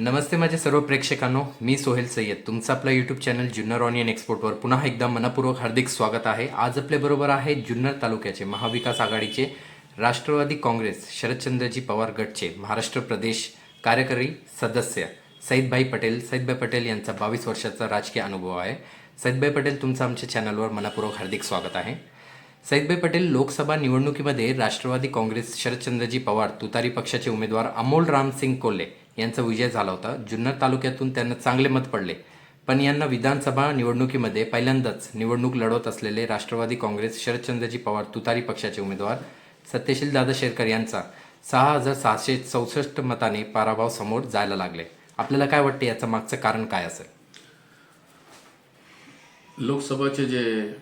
नमस्ते माझे सर्व प्रेक्षकांनो मी सोहेल सय्यद. तुमचं आपलं यूट्यूब चॅनल जुन्नर ऑनियन एक्सपोर्टवर पुन्हा एकदा मनपूर्वक हार्दिक स्वागत आहे. आज आपल्याबरोबर आहे जुन्नर तालुक्याचे महाविकास आघाडीचे राष्ट्रवादी काँग्रेस शरदचंद्रजी पवार गटचे महाराष्ट्र प्रदेश कार्यकारी सदस्य सईदभाई पटेल. सईदभाई पटेल यांचा बावीस वर्षाचा राजकीय अनुभव आहे. सईदभाई पटेल तुमचं आमच्या चॅनलवर मनपूर्वक हार्दिक स्वागत आहे. सईदभाई पटेल लोकसभा निवडणुकीमध्ये राष्ट्रवादी काँग्रेस शरदचंद्रजी पवार तुतारी पक्षाचे उमेदवार अमोल रामसिंग कोल्हे यांचा विजय झाला होता. जुन्नर तालुक्यातून त्यांना चांगले मत पडले. पण यांना विधानसभा निवडणुकीमध्ये पहिल्यांदाच निवडणूक लढवत असलेले राष्ट्रवादी काँग्रेस शरदचंद्रजी पवार तुतारी पक्षाचे उमेदवार सत्यशील दादा शेरकर यांचा सहा हजार सहाशे चौसष्ट मताने पराभव समोर जायला लागले. आपल्याला काय वाटते याचं मागचं कारण काय असेल? लोकसभाचे जे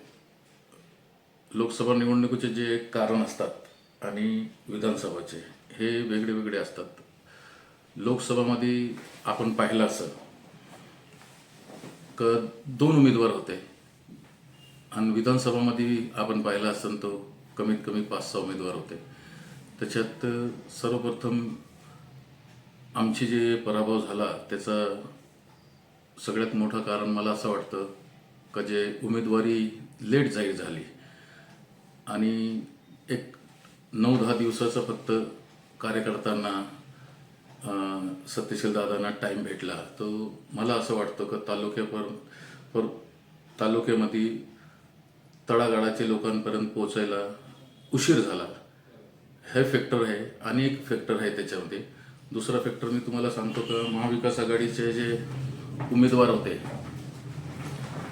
लोकसभा निवडणुकीचे जे कारण असतात आणि विधानसभाचे हे वेगळे वेगळे असतात. लोकसभामध्ये आपण पाहिलं असं क दोन उमेदवार होते. आणि विधानसभामध्ये आपण पाहिलं असं तो कमीत कमी पाच सहा उमेदवार होते. त्याच्यात सर्वप्रथम आमची जे पराभव झाला त्याचा सगळ्यात मोठं कारण मला असं वाटतं का जे उमेदवारी लेट जाहीर झाली. आणि एक नऊ दहा दिवसाचा फक्त कार्यकर्त्यांना सत्यशील दादांना टाईम भेटला तर मला असं वाटतं का तालुक्यापर पर तालुक्यामध्ये तळागाळाचे लोकांपर्यंत पोचायला उशीर झाला. हे फॅक्टर आहे आणि एक फॅक्टर आहे त्याच्यामध्ये. दुसरा फॅक्टर मी तुम्हाला सांगतो का महाविकास आघाडीचे जे उमेदवार होते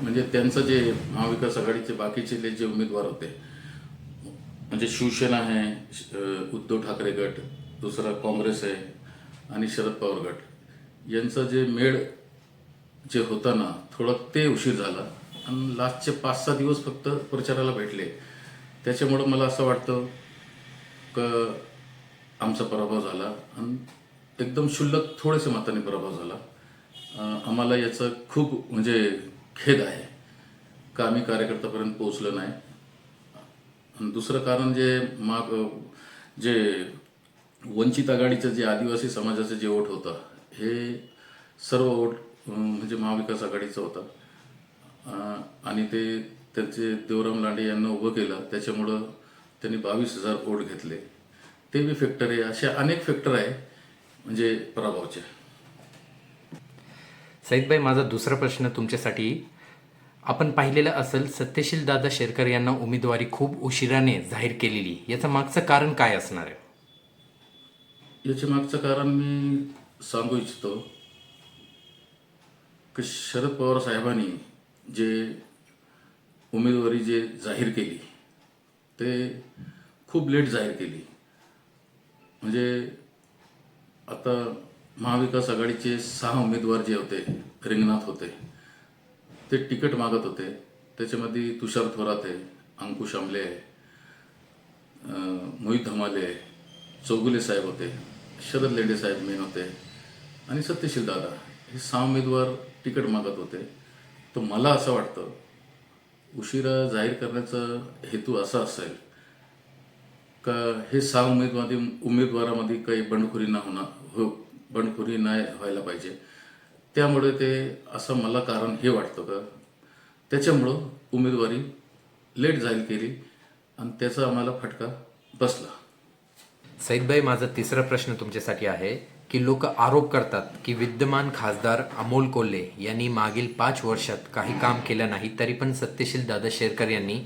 म्हणजे त्यांचं जे महाविकास आघाडीचे बाकीचे जे- जे उमेदवार होते म्हणजे शिवसेना आहे श- उद्धव ठाकरे गट दुसरा काँग्रेस आहे आणि शरद पवार गट. यांचं जे मेळ जे होता ना थोडं ते उशीर झाला. आणि लास्टचे पाच सहा दिवस फक्त प्रचाराला भेटले. त्याच्यामुळं मला असं वाटतं का आमचा पराभव झाला. आणि एकदम क्षुल्लक थोडेसे मताने पराभव झाला. आम्हाला याचं खूप म्हणजे खेद आहे. का आम्ही कार्यकर्त्यापर्यंत पोहोचलो नाही. आणि दुसरं कारण जे माग जे वंचित आघाडीचं जे आदिवासी समाजाचं जे वोट होतं हे सर्व वोट म्हणजे महाविकास आघाडीचं होतं. आणि ते त्यांचे देवराम लांडे यांना उभं केलं त्याच्यामुळं त्यांनी बावीस हजार वोट घेतले. ते बी फॅक्टर आहे असे अनेक फॅक्टर आहे म्हणजे पराभवचे. सईदभाई माझा दुसरा प्रश्न तुमच्यासाठी. आपण पाहिलेलं असेल सत्यशील दादा शेरकर यांना उमेदवारी खूप उशिराने जाहीर केलेली. याचं मागचं कारण काय असणार आहे? याच्या मागचं कारण मी सांगू इच्छितो की शरद पवार साहेबांनी जे उमेदवारी जे जाहीर केली ते खूप लेट जाहीर केली. म्हणजे आता महाविकास आघाडीचे सहा उमेदवार जे होते रिंगणात होते ते तिकीट मागत होते. त्याच्यामध्ये तुषार थोरात आहे अंकुश आमले आहे मोहित धमाले आहे चौगुले साहेब होते. शरद लेडे साहेब मेन होते आणि सत्यशील दादा हे सहा उमेदवार तिकीट मागत होते. तर मला असं वाटतं उशिरा जाहीर करण्याचा हेतू असा असेल का हे सहा उमेदवारी उमेदवारामध्ये काही बंडखोरी ना होणार हो बंडखोरी नाही व्हायला पाहिजे. त्यामुळे ते असं मला कारण हे वाटतं का त्याच्यामुळं उमेदवारी लेट जाहीर केली आणि त्याचा आम्हाला फटका बसला. सईदभाई माझा तिसरा प्रश्न तुमच्यासाठी आहे की लोक आरोप करतात की विद्यमान खासदार अमोल कोल्हे यांनी मागील पाच वर्षात काही काम केलं नाही तरी पण सत्यशील दादा शेरकर यांनी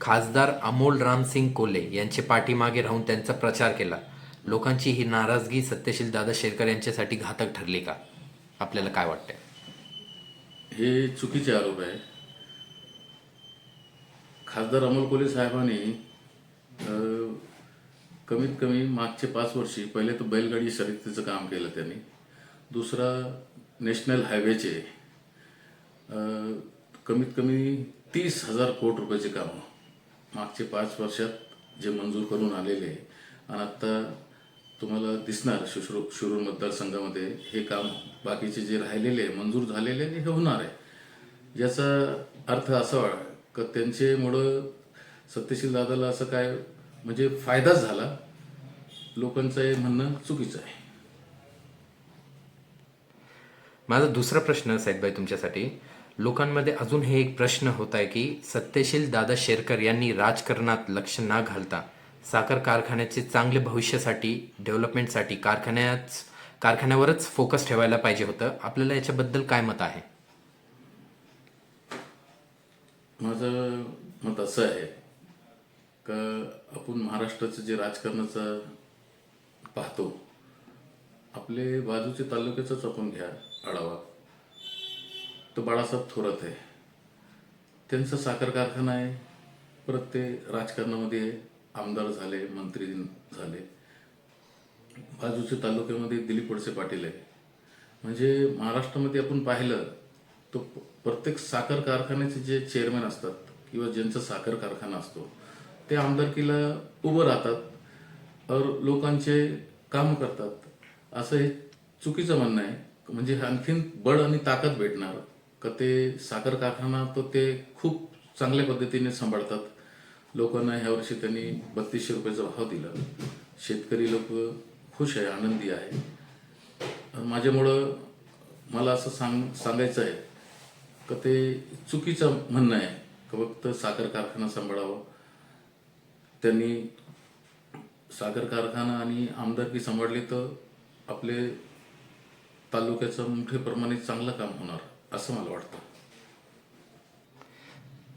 खासदार अमोल रामसिंग कोल्हे यांचे पाठीमागे राहून त्यांचा प्रचार केला. लोकांची ही नाराजगी सत्यशील दादा शेरकर यांच्यासाठी घातक ठरली का? आपल्याला काय वाटतंय? हे चुकीचे आरोप आहे. खासदार अमोल कोल्हे साहेबांनी कमीत कमी मागचे पाच वर्षी पहिले तर बैलगाडी शर्यतीचं काम केलं त्यांनी दुसरा नॅशनल हायवेचे कमीत कमी तीस हजार कोटी रुपयाचे कामं मागचे पाच वर्षात जे मंजूर करून आलेले आहे. आणि आत्ता तुम्हाला दिसणार शुश्रू शिरूर मतदारसंघामध्ये हे काम बाकीचे जे राहिलेले आहे, मंजूर झालेले आहे, हे होणार आहे याचा अर्थ असा का त्यांच्यामुळं सत्यशील दादाला असं काय म्हणजे फायदाच झाला. लोकांचं हे म्हणणं चुकीचं आहे. माझा दुसरा प्रश्न साहेबबाई तुमच्यासाठी लोकांमध्ये अजून हे एक प्रश्न होत आहे की सत्यशील दादा शेरकर यांनी राजकारणात लक्ष न घालता साखर कारखान्याचे चांगले भविष्यासाठी डेव्हलपमेंटसाठी कारखान्याच कारखान्यावरच फोकस ठेवायला पाहिजे होतं. आपल्याला याच्याबद्दल काय मत आहे? माझं मत असं आहे का आपण महाराष्ट्राचं जे राजकारणाचं पाहतो आपले बाजूचे तालुक्याचाच आपण घ्या आढावा. तो बाळासाहेब थोरात आहे. त्यांचा साखर कारखाना आहे. परत ते राजकारणामध्ये आमदार झाले मंत्री झाले. बाजूच्या तालुक्यामध्ये दिलीप वळसे पाटील आहे. म्हणजे महाराष्ट्रामध्ये आपण पाहिलं तो प्रत्येक साखर कारखान्याचे जे चेअरमॅन असतात किंवा ज्यांचा साखर कारखाना असतो ते आमदारकीला उभं राहतात और लोकांचे काम करतात. असं हे चुकीचं म्हणणं आहे. म्हणजे आणखीन बळ आणि ताकद भेटणार. का ते साखर कारखाना तो ते खूप चांगल्या पद्धतीने सांभाळतात. लोकांना ह्या वर्षी त्यांनी बत्तीसशे रुपयाचा भाव दिला. शेतकरी लोक खुश आहे आनंदी आहे. माझ्यामुळं मला असं सांग सांगायचं आहे. का ते चुकीचं म्हणणं आहे. का फक्त साखर कारखाना सांभाळावा? त्यांनी साखर कारखाना आणि आमदारकी सांभाळली तर आपले तालुक्याचं मोठ्या प्रमाणे चांगलं काम होणार असं मला वाटतं.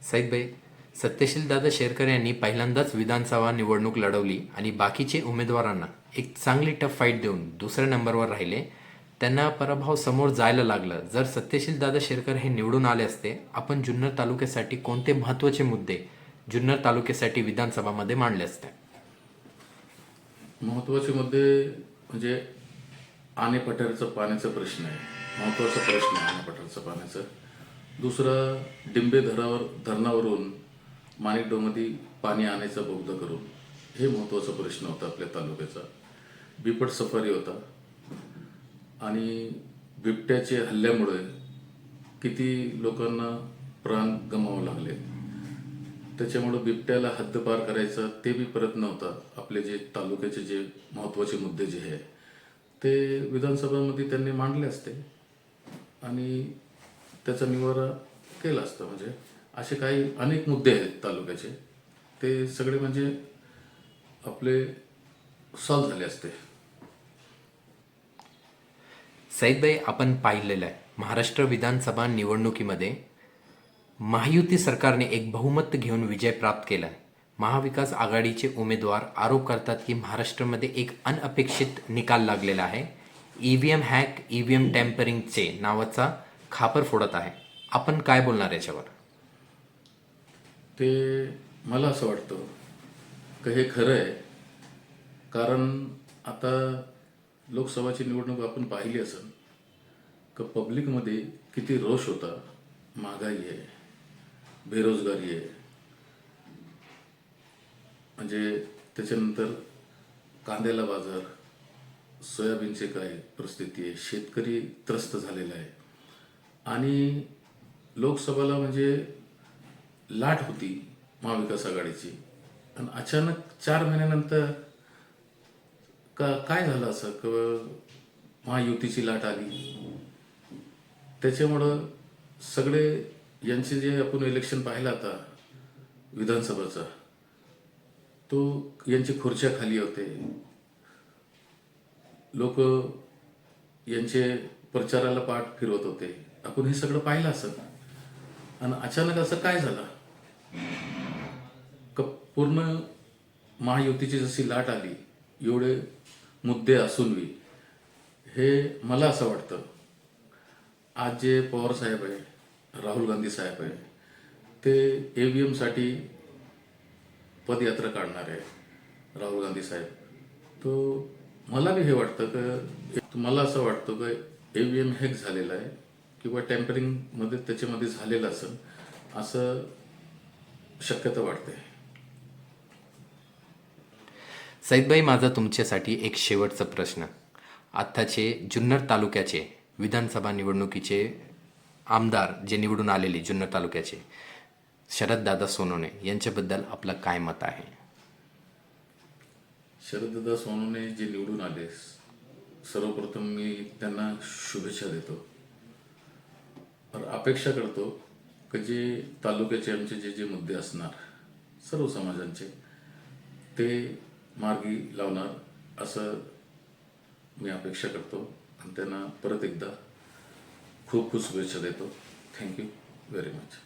साहेबभाई सत्यशील दादा शेरकर यांनी पहिल्यांदाच विधानसभा निवडणूक लढवली आणि बाकीचे उमेदवारांना एक चांगली टफ फाईट देऊन दुसऱ्या नंबरवर राहिले. त्यांना पराभव समोर जायला लागलं. जर सत्यशील दादा शेरकर हे निवडून आले असते आपण जुन्नर तालुक्यासाठी कोणते महत्त्वाचे मुद्दे जुन्नर तालुक्यासाठी विधानसभामध्ये मांडले असते. महत्त्वाचे मुद्दे म्हणजे आणे पठारचा पाण्याचा प्रश्न आहे. महत्त्वाचा प्रश्न आहे आणे पठारचा पाण्याचा. दुसरं डिंबे धरावर धरणावरून माणिकडोमध्ये पाणी आणायचा बोगदा करून हे महत्त्वाचा प्रश्न होता आपल्या तालुक्याचा. बिपट सफारी होता. आणि बिबट्याच्या हल्ल्यामुळे किती लोकांना प्राण गमावं लागले. त्याच्यामुळं बिबट्याला हद्दपार करायचा ते बी परत नव्हतं. आपले जे तालुक्याचे जे महत्त्वाचे मुद्दे जे आहे ते विधानसभामध्ये त्यांनी मांडले असते. आणि त्याचा निवारा केला असतं. म्हणजे असे काही अनेक मुद्दे आहेत तालुक्याचे. ते सगळे म्हणजे आपले सॉल्व झाले असते. सईदबाई आपण पाहिलेलं आहे. महाराष्ट्र विधानसभा निवडणुकीमध्ये महायुती सरकारने एक बहुमत घेऊन विजय प्राप्त केला. आहे महाविकास आघाडीचे उमेदवार आरोप करतात की महाराष्ट्रामध्ये एक अनअपेक्षित निकाल लागलेला आहे. E V M hack E V M टॅम्परिंगचे नावाचा खापर फोडत आहे. आपण काय बोलणार याच्यावर? ते मला असं वाटतं की हे खरं आहे. कारण आता लोकसभाची निवडणूक आपण पाहिली असेल का पब्लिकमध्ये किती रोष होता महागाई आहे. बेरोजगारी आहे. म्हणजे त्याच्यानंतर कांद्याला बाजार सोयाबीनचे काय परिस्थिती आहे. शेतकरी त्रस्त झालेला आहे. आणि लोकसभेला म्हणजे लाट होती महाविकास आघाडीची. आणि अचानक चार महिन्यानंतर का काय झालं असं? क महायुतीची लाट आली. त्याच्यामुळं सगळे यांचे जे आपण इलेक्शन पाहिलं आता विधानसभाचा तो यांची खुर्च्या खाली होते. लोक यांचे प्रचाराला पाठ फिरवत होते. आपण हे सगळं पाहिलं असं. आणि अचानक असं काय झालं? का पूर्ण महायुतीची जशी लाट आली एवढे मुद्दे असूनही हे मला असं वाटतं. आज जे पवार साहेब आहे राहुल गांधी साहेब आहे ते ए व्ही एमसाठी पदयात्रा काढणार आहे राहुल गांधी साहेब. तो मला बी हे वाटतं की मला असं वाटतं की ए व्ही एम हॅक झालेला आहे किंवा टेम्परिंगमध्ये त्याच्यामध्ये झालेलं असेल असं शक्यता वाटते सईदबाई माझा तुमच्यासाठी एक शेवटचा प्रश्न. आत्ताचे जुन्नर तालुक्याचे विधानसभा निवडणुकीचे आमदार जे निवडून आलेले जुन्नर तालुक्याचे शरददादा सोनवणे यांच्याबद्दल आपलं काय मत आहे? शरददादा सोनवणे जे निवडून आले सर्वप्रथम मी त्यांना शुभेच्छा देतो. तर अपेक्षा करतो की जे तालुक्याचे आमचे जे जे मुद्दे असणार सर्व समाजांचे ते मार्गी लावणार असं मी अपेक्षा करतो. आणि त्यांना परत एकदा खूप खूप शुभेच्छा देतो. थँक्यू व्हेरी मच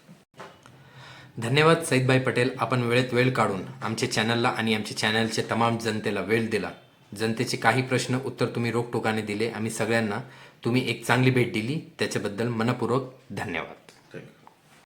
धन्यवाद सईदभाई पटेल. आपण वेळेत वेळ काढून आमच्या चॅनलला आणि आमच्या चॅनलच्या तमाम जनतेला वेळ दिला. जनतेचे काही प्रश्न उत्तर तुम्ही रोखटोकाने दिले. आम्ही सगळ्यांना तुम्ही एक चांगली भेट दिली. त्याच्याबद्दल मनपूर्वक धन्यवाद.